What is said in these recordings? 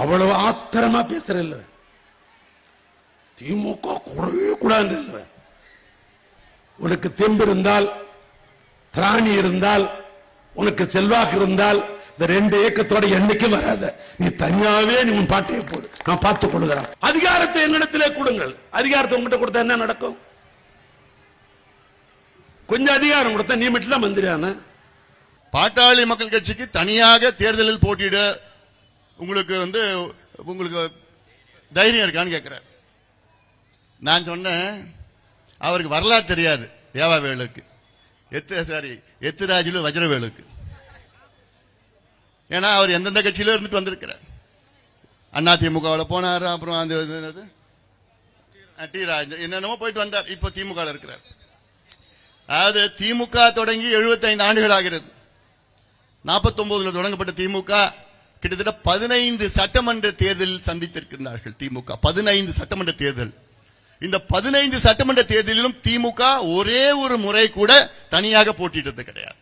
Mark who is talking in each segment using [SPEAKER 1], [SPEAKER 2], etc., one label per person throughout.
[SPEAKER 1] அவ்வளவு ஆத்திரமா பேசுறல்ல திமுக கூடவே கூடாது இல்ல உனக்கு தெம்பு இருந்தால் திராணி இருந்தால் உனக்கு செல்வாக்கு இருந்தால் இந்த ரெண்டு ஏக்கத்தோட என்னைக்கும் வராத. நீ தனியாவே நீ உன் பாட்டையை போடு. நான் பார்த்துக் கொள்கிறேன். அதிகாரத்தை என்னிடத்திலே கொடுங்கள். அதிகாரத்தை உங்ககிட்ட கொடுத்தா என்ன நடக்கும்? கொஞ்சம் அதிகாரம் கொடுத்தா நீ மட்டும் தான் மந்திரியான.
[SPEAKER 2] பாட்டாளி மக்கள் கட்சிக்கு தனியாக தேர்தலில் போட்டியிட உங்களுக்கு வந்து உங்களுக்கு தைரியம் இருக்கான்னு கேட்குறேன் நான் சொன்னேன் அவருக்கு வரலாறு தெரியாது தேவாவேலுக்கு. எத்து சாரி எத்திராஜிலும் வஜ்ரவேலுக்கு. ஏன்னா அவர் எந்தெந்த கட்சியில இருந்துட்டு வந்திருக்கிறார். அண்ணா திமுகவில் போனார் அப்புறம் அந்த இது என்னது? டி ராஜ் என்னென்னமோ போயிட்டு வந்தார் இப்போ திமுக இருக்கிறார். அதாவது திமுக தொடங்கி 75 ஆண்டுகள் ஆகிறது. 49 தொடங்கப்பட்ட திமுக கிட்டத்தட்ட பதினைந்து சட்டமன்ற தேர்தலில் சந்தித்திருக்கிறார்கள் திமுக. பதினைந்து சட்டமன்ற தேர்தல். இந்த பதினைந்து சட்டமன்ற தேர்தலிலும் திமுக ஒரே ஒரு முறை கூட தனியாக போட்டிட்டது கிடையாது.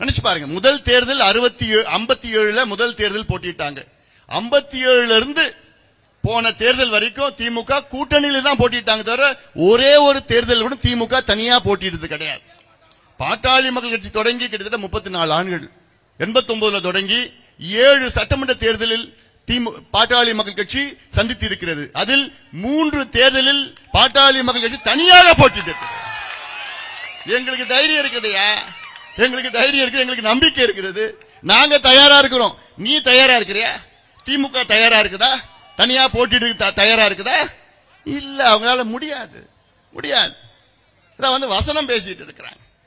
[SPEAKER 2] நினைச்சு பாருங்க முதல் தேர்தல் அறுபத்தி ஐம்பத்தி ஏழுல முதல் தேர்தல் போட்டிட்டாங்க ஐம்பத்தி ஏழுல இருந்து போன தேர்தல் வரைக்கும் திமுக கூட்டணியில தான் போட்டிட்டாங்க தவிர ஒரே ஒரு தேர்தல் கூட திமுக தனியா போட்டியிட்டது கிடையாது. பாட்டாளி மக்கள் கட்சி தொடங்கி கிட்டத்தட்ட முப்பத்தி நாலு ஆண்டுகள். எண்பத்தி ஒன்பதுல தொடங்கி ஏழு சட்டமன்ற தேர்தலில் திமு பாட்டாளி மக்கள் கட்சி சந்தித்து இருக்கிறது அதில் மூன்று தேர்தலில் பாட்டாளி மக்கள் கட்சி தனியாக போட்டிட்டு எங்களுக்கு தைரியம் இருக்குதுயா எங்களுக்கு தைரியம் இருக்குது எங்களுக்கு நம்பிக்கை இருக்கிறது நாங்க தயாரா இருக்கிறோம். நீ தயாரா இருக்கிறியா? திமுக தயாரா இருக்குதா? தனியா போட்டிட்டு த- தயாரா இருக்குதா? இல்ல அவங்களால முடியாது. முடியாது. இதான் வந்து வசனம் பேசிட்டு இருக்கிறாங்க.